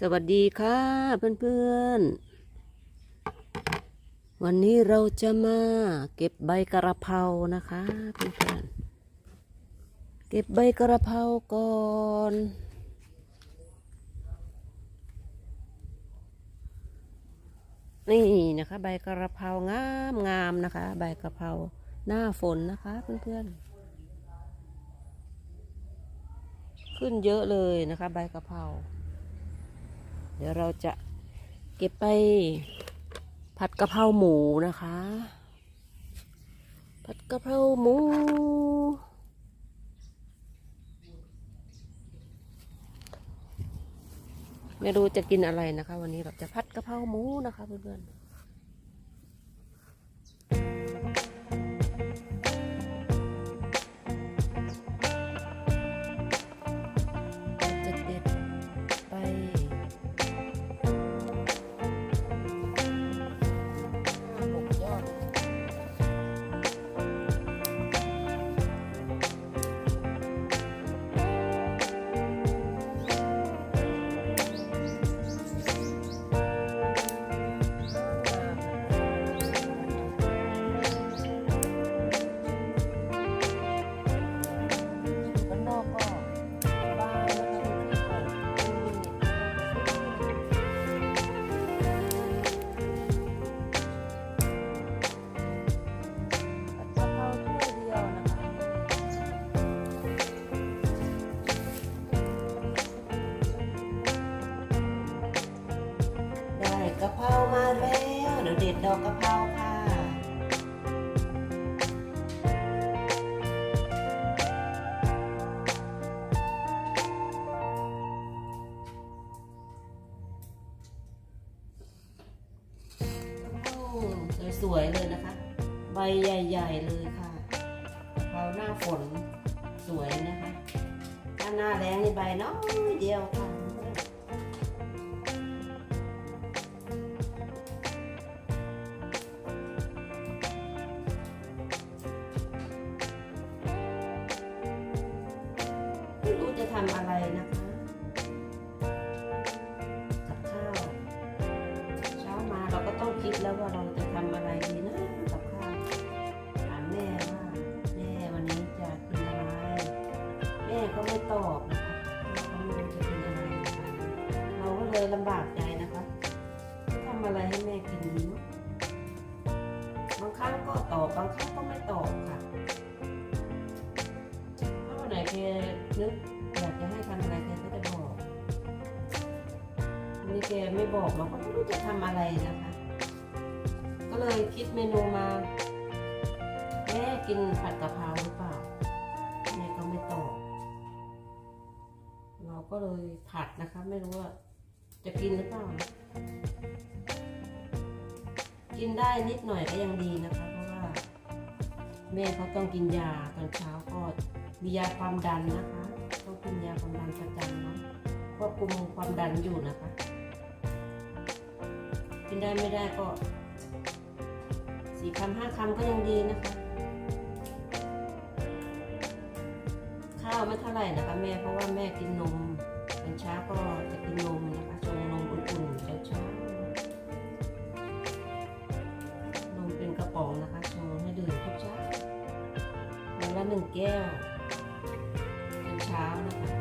สวัสดีค่ะเพื่อนๆ วันนี้เราจะมาเก็บใบกระเพรานะคะเพื่อนๆ เก็บใบกระเพราก่อน นี่นะคะ ใบกระเพรางามงามนะคะ ใบกระเพราหน้าฝนนะคะเพื่อนๆ ขึ้นเยอะเลยนะคะ ใบกระเพรา เดี๋ยวเราจะเก็บไปผัดกะเพราหมูนะคะ ผัดกะเพราหมู ไม่รู้จะกินอะไรนะคะ วันนี้เราจะผัดกะเพราหมูนะคะเพื่อนๆ ใบใหญ่ ๆ เลย รู้จะทำอะไรนะคะ ก็เลยคิดเมนูมาแม่กินผัดกะเพราหรือเปล่าแม่ก็ไม่ตอบเราก็เลยผัดนะคะ ไม่รู้ว่าจะกินหรือเปล่า กินได้นิดหน่อยก็ยังดีนะคะ เพราะว่า แม่เขาต้องกินยาตอนเช้าก็มียาความดันนะคะ ต้องกินยาความดันประจำเนาะควบคุมความดันอยู่นะคะ กินได้ไม่ได้ก็สี่คำห้าคำก็ยังดีนะคะ ข้าวไม่เท่าไหร่นะคะแม่เพราะว่าแม่กินนมตอนเช้าก็จะกินนมนะคะชงนมอุ่นๆเช้าเช้าๆนมเป็นกระป๋องนะคะชงให้ดื่มทุกเช้าวันละหนึ่งแก้วตอนเช้านะคะ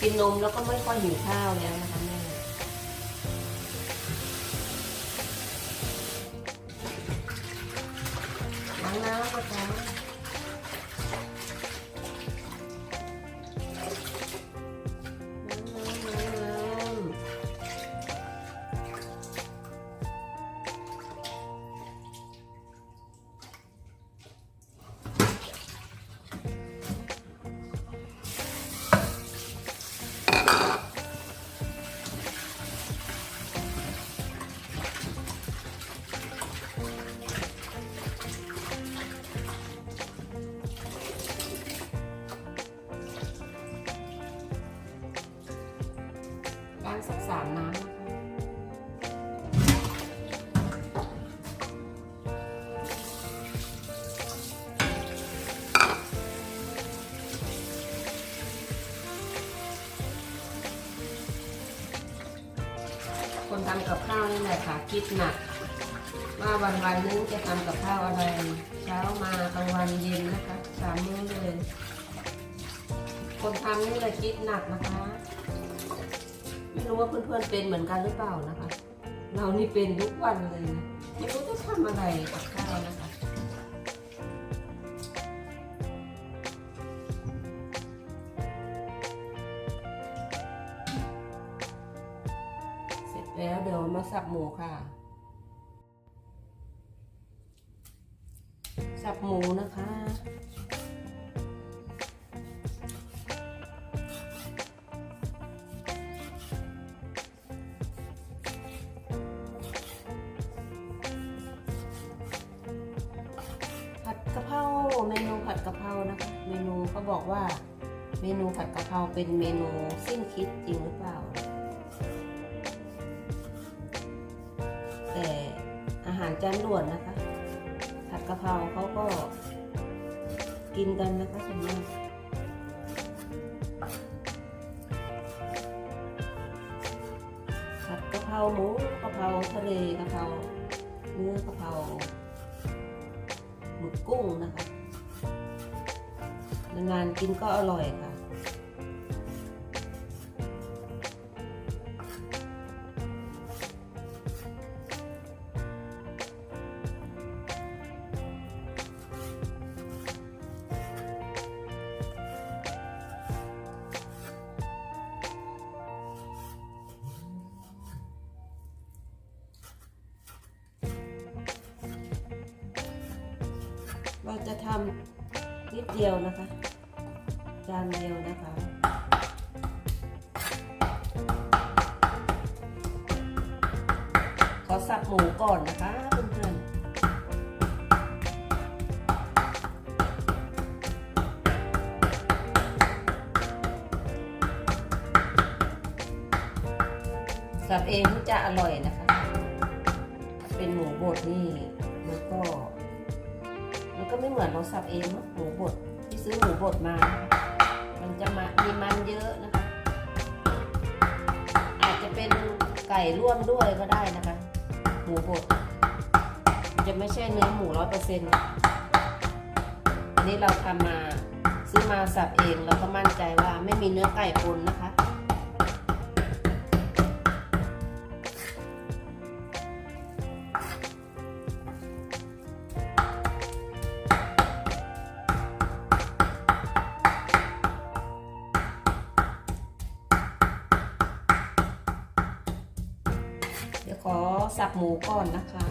กินนมแล้วก็ไม่ค่อยหิวข้าวแล้วนะคะแม่ล้างน้ำนะคะ คิดหนัก ว่าวันวันนึงจะทำกับข้าวอะไร เช้ามากลางวันเย็นนะคะสามมื้อเลยคนทำนี่แหละคิดหนักนะคะ ไม่รู้ว่าเพื่อนๆเป็นเหมือนกันหรือเปล่านะคะ เรานี่เป็นทุกวันเลยนะไม่รู้จะทำอะไร แล้วเดี๋ยวมาสับหมูค่ะ สับหมูนะคะผัดกะเพราเมนูผัดกะเพรานะคะ เมนูเขาบอกว่า เมนูผัดกะเพราเป็นเมนูสิ้นคิดจริง กินกันนะคะส่วนมากผัดกะเพราหมูกะเพราทะเลกะเพราเนื้อกะเพราหมึกกุ้งนะคะนานๆกินก็อร่อยค่ะ สับหมูก่อนนะคะเพื่อนๆสับเองจะอร่อยนะคะ เป็นหมูบดนี่มันก็มันก็ไม่เหมือนเราสับเองนะหมูบดที่ซื้อหมูบดมา มันจะมามีมันเยอะนะคะ อาจจะเป็นไก่ร่วมด้วยก็ได้นะคะ มูบดมันจะไม่ใช่เนื้อหมูร้อยเปอร์เซ็นต์อันนี้เราทำมาซื้อมาสับเองเราก็มั่นใจว่าไม่มีเนื้อไก่ปนนะคะ หมูก่อนนะคะ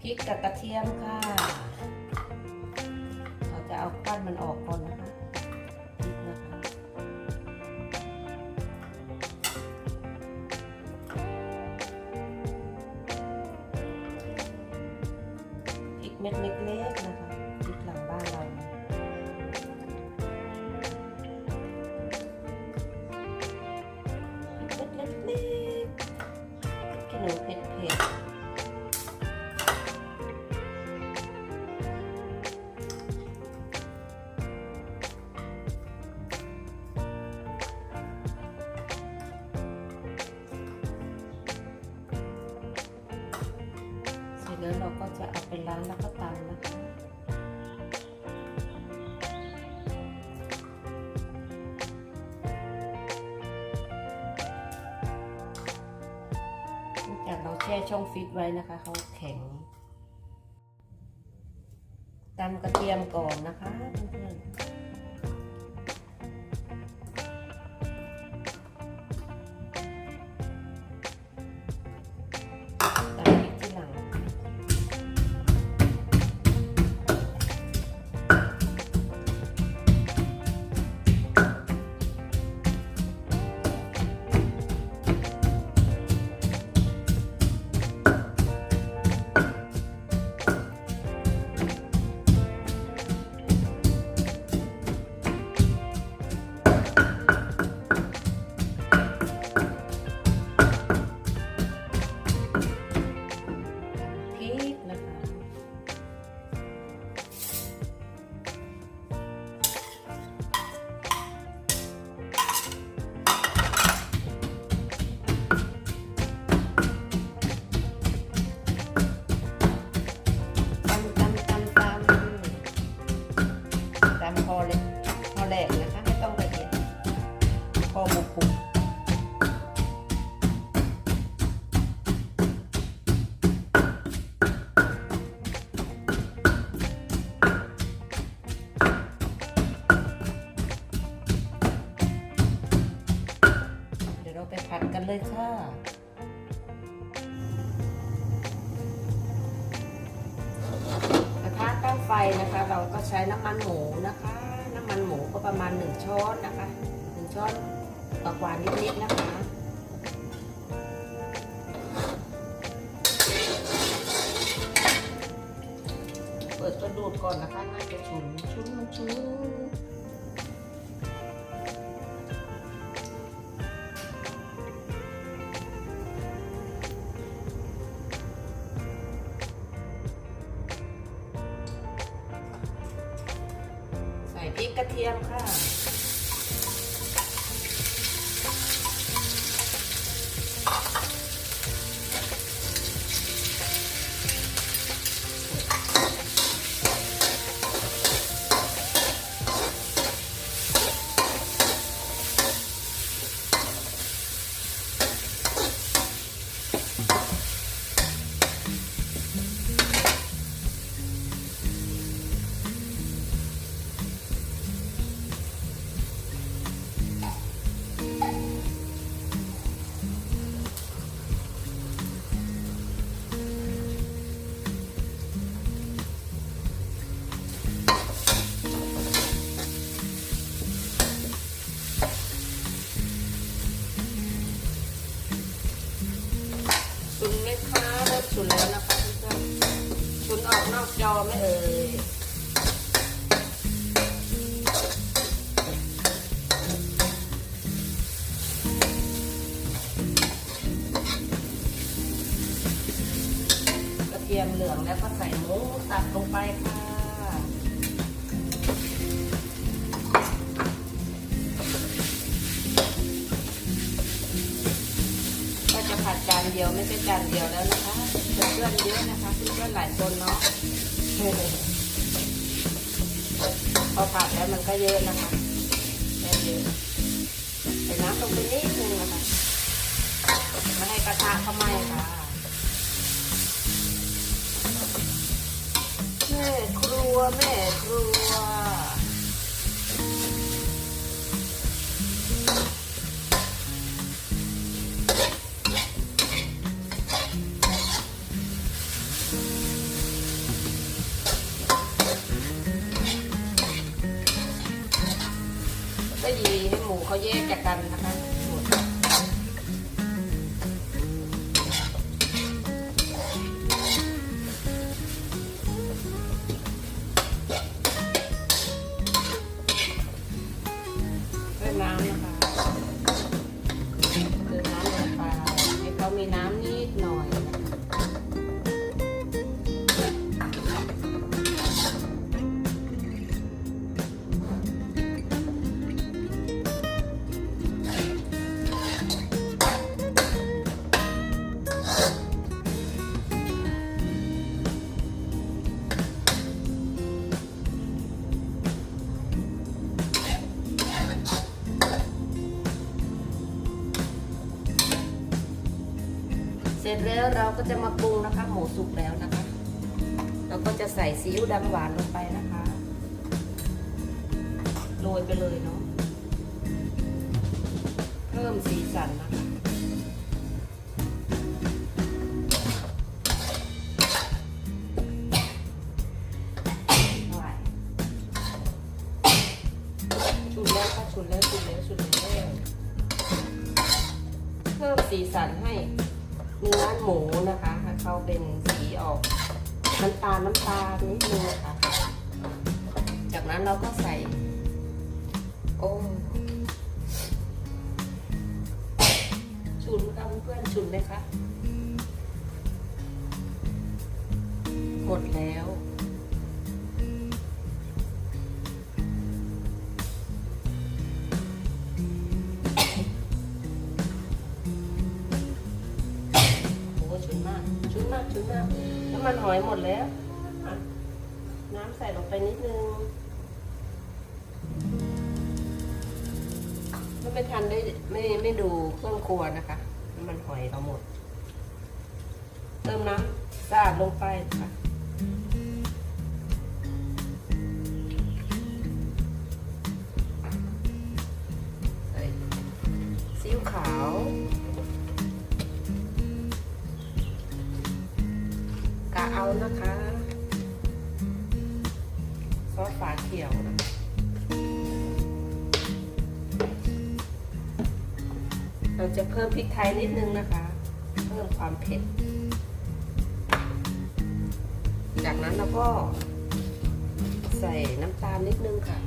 พริกกับกระเทียมค่ะ ช่องฟิตไว้นะคะเขาแข็งตำกระเทียมก่อนนะคะ ก่อนนะคะน่าจะฉุนชุนมันชุนใส่พริกกระเทียมค่ะ ลงไปค่ะก็จะผัดจานเดียวไม่ใช่จานเดียวแล้วนะคะเพื่อนเยอะนะคะเพื่อนหลายคนเนาะพอผัดแล้วมันก็เยอะนะคะเยอะใส่น้ำลงไปนิดนึงนะคะไม่ให้กระทะเขาไหม้ค่ะ ม่ครัวแม่ครัว ก็ยีให้หมูเขาแยกจากกันนะคะ ร็จแล้วเราก็จะมาปรุงนะคะ หมูสุกแล้วนะคะ เราก็จะใส่ซีอิ๊วดำหวานลงไปนะคะโรยไปเลยเนาะเพิ่มสีสันนะคะ พื่อนๆชุนไหมคะหมดแล้ว โอ้ชุนมาก ชุนมาก ชุนมากน้ำมันหอยหมดแล้ว น้ำใส่ลงไปนิดนึงไม่ทันได้ไม่ไม่ดูเครื่องครัวนะคะ อทั้งหมด เติมน้ำสะอาดลงไปค่ะซีอิ๊วขาวกะเอานะคะ จะเพิ่มพริกไทยนิดนึงนะคะ เพิ่มความเผ็ด จากนั้นเราก็ใส่น้ำตาลนิดนึงค่ะ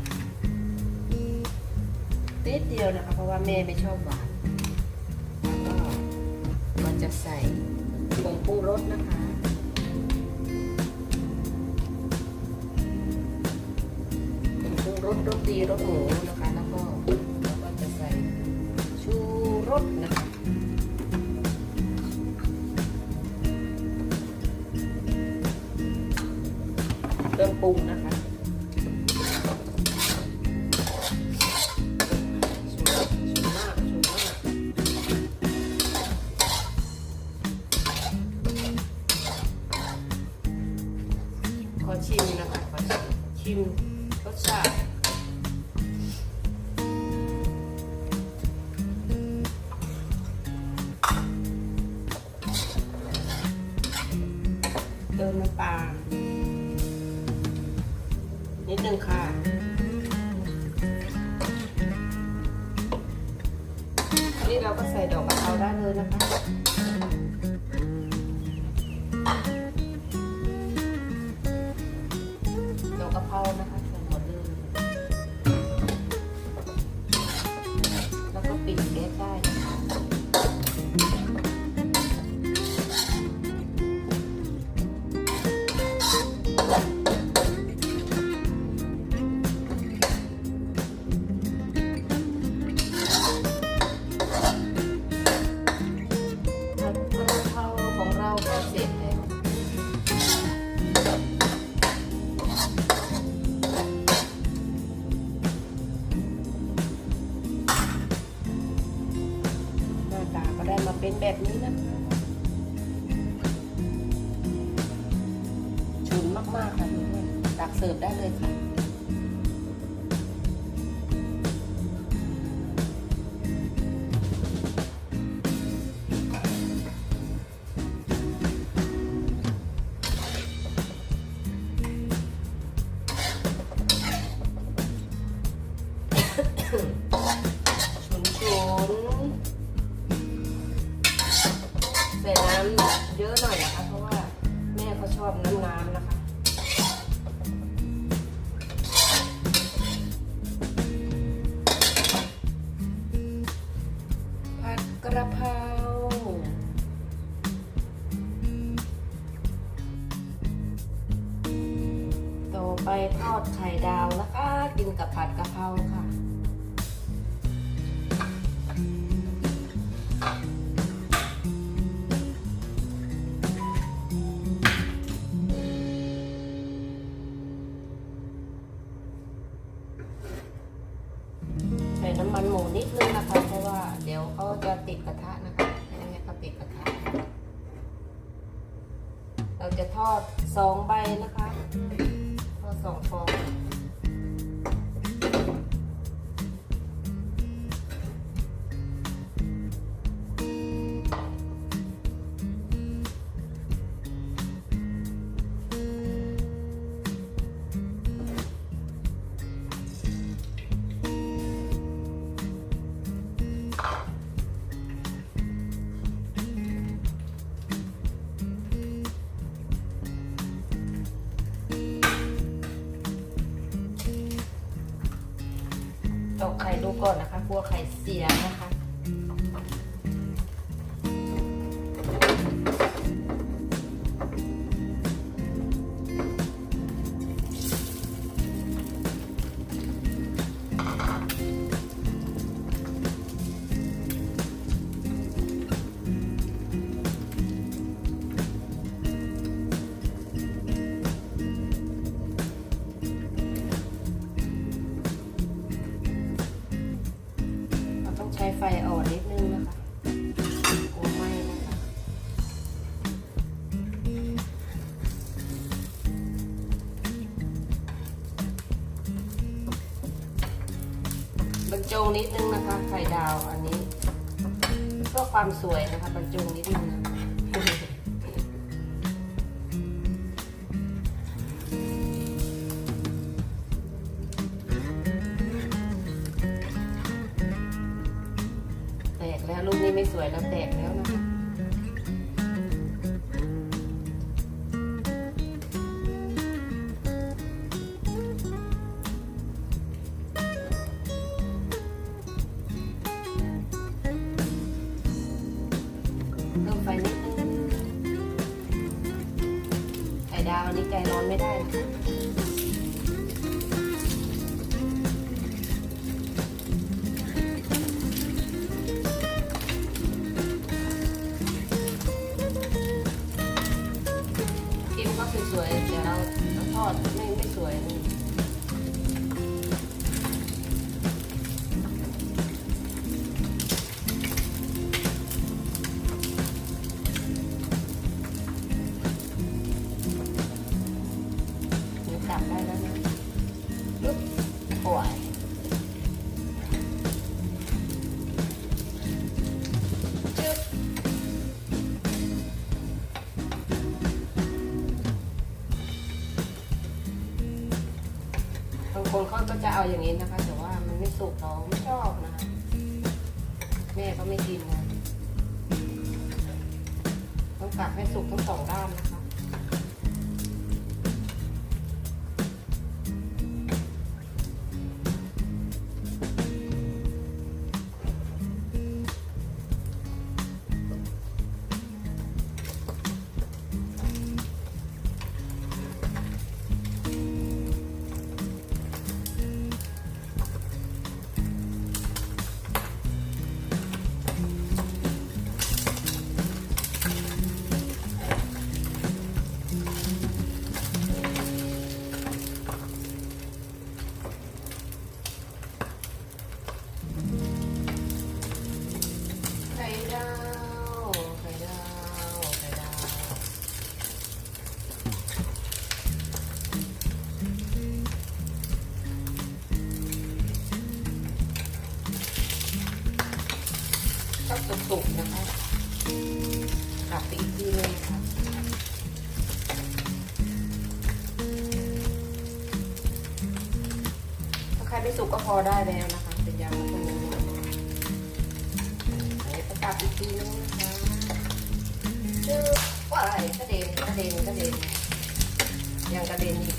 นิดเดียวนะคะ เพราะว่าแม่ไม่ชอบหวานแล้วก็เราจะใส่ผงปรุงรสนะคะผงปรุงรสรสดีรสหมูนะคะ รื่องปรุงนะคะ ฉุนมากๆค่ะเพื่อนๆตักเสิร์ฟได้เลยค่ะ ทอดไข่ดาวนะคะ กินกับผัดกะเพราค่ะ ก่อนนะคะกลัวไข่เสียนะคะ ช้ไฟอ่อนนิดนึงนะคะโอ้ไม่นะคะบรรจงนิดนึงนะคะ ไข่ดาวอันนี้เพื่อความสวยนะคะบรรจงนิดนึงนะ เพิ่มไปนิดนึงไข่ดาวอันนี้ใจร้อนไม่ได้นะคะ เขาก็จะเอาอย่างนี้นะคะ แต่ว่ามันไม่สุกเราไม่ชอบนะคะ แม่ก็ไม่กินนะต้องกลับให้สุกทั้งสองด้านนะคะ พอได้แล้วนะคะ เป็นยางมะตูมอันนี้จะกับอีกทีนึงนะคะชื่อว่าอะไรกระเด็นกระเด็นกระเด็นยังกระเด็นอีก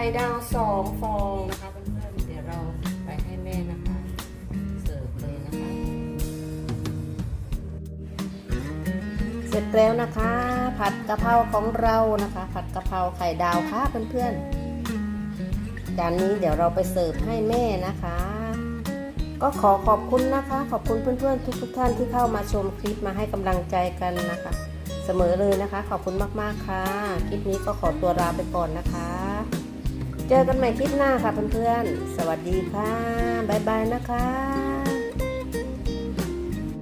ข่ดาวสองฟองนะคะเพื่อนๆเดี๋ยวเราไปให้แม่นะคะ เสิร์ฟเลยนะคะ เสร็จแล้วนะคะ ผัดกะเพราของเรานะคะ ผัดกะเพราไข่ดาวค่ะเพื่อนๆจานนี้เดี๋ยวเราไปเสิร์ฟให้แม่นะคะ ก็ขอขอบคุณนะคะ ขอบคุณเพื่อนๆ ทุก ๆ ท่านที่เข้ามาชมคลิปมาให้กำลังใจกันนะคะ เสมอเลยนะคะ ขอบคุณมากๆค่ะ คลิปนี้ก็ขอตัวลาไปก่อนนะคะ เจอกันใหม่คลิปหน้าค่ะเพื่อนๆ สวัสดีค่ะ บ๊ายบายนะคะ